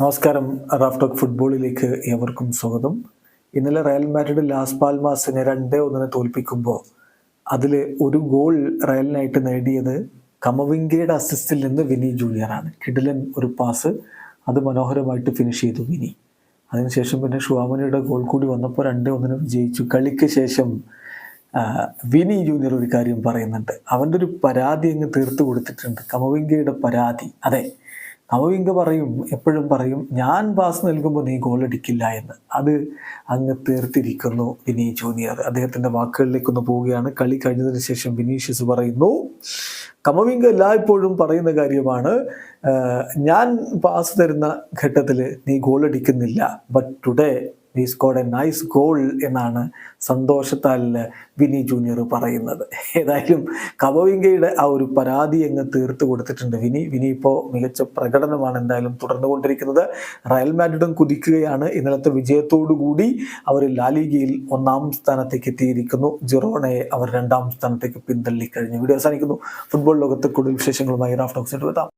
നമസ്കാരം. Raf talk ഫുട്ബോളിലേക്ക് ഏവർക്കും സ്വാഗതം. ഇന്നലെ റയൽ മാഡ്രിഡ് ലാസ് പാൽമാസിനെ രണ്ടേ ഒന്നിനെ തോൽപ്പിക്കുമ്പോൾ അതിൽ ഒരു ഗോൾ റയലിനായിട്ട് നേടിയത് കമവിങ്കയുടെ അസിസ്റ്റിൽ നിന്ന് വിനി ജൂനിയറാണ്. കിഡിലൻ ഒരു പാസ് അത് മനോഹരമായിട്ട് ഫിനിഷ് ചെയ്തു വിനി. അതിനുശേഷം പിന്നെ ഷുവാമനിയുടെ ഗോൾ കൂടി വന്നപ്പോൾ രണ്ടേ ഒന്നിന് വിജയിച്ചു കളിക്ക് ശേഷം വിനി ജൂനിയർ ഒരു കാര്യം പറയുന്നുണ്ട്. അവന്റെ ഒരു പരാതി അങ്ങ് തീർത്തു കൊടുത്തിട്ടുണ്ട്. കമവിങ്കയുടെ പരാതി. അതെ കമവിങ്ക പറയും എപ്പോഴും പറയും ഞാൻ പാസ് നൽകുമ്പോൾ നീ ഗോൾ അടിക്കില്ല എന്ന്. അത് അങ്ങ് തീർത്തിരിക്കുന്നു വിനീ ജൂനിയർ. അദ്ദേഹത്തിന്റെ വാക്കുകളിലേക്കൊന്ന് പോവുകയാണ്. കളി കഴിഞ്ഞതിന് ശേഷം വിനീഷ്യസ് പറയുന്നു കമവിങ്ക എല്ലായ്പ്പോഴും പറയുന്ന കാര്യമാണ് ഞാൻ പാസ് തരുന്ന ഘട്ടത്തിൽ നീ ഗോൾ അടിക്കുന്നില്ല ബട്ട് ടുഡേ നീ സ്കോഡ് എ നൈസ് ഗോൾ എന്നാണ് സന്തോഷത്താൽ വിനി ജൂനിയർ പറയുന്നത്. ഏതായാലും കവവിങ്കയുടെ ആ ഒരു പരാതി അങ്ങ് തീർത്തു കൊടുത്തിട്ടുണ്ട് വിനി. വിനി ഇപ്പോൾ മികച്ച പ്രകടനമാണ് എന്തായാലും തുടർന്നുകൊണ്ടിരിക്കുന്നത് റയൽ മാഡ്രിഡും കുതിക്കുകയാണ്. ഇന്നലത്തെ വിജയത്തോടു കൂടി അവർ ലാലിഗയിൽ ഒന്നാം സ്ഥാനത്തേക്ക് എത്തിയിരിക്കുന്നു. ജിറോണയെ അവർ രണ്ടാം സ്ഥാനത്തേക്ക് പിന്തള്ളി കഴിഞ്ഞു. വീഡിയോ അവസാനിക്കുന്നു. ഫുട്ബോൾ ലോകത്ത് കൂടുതൽ വിശേഷങ്ങളുമായി റാഫ് ടോക്സിട്ട് എത്താം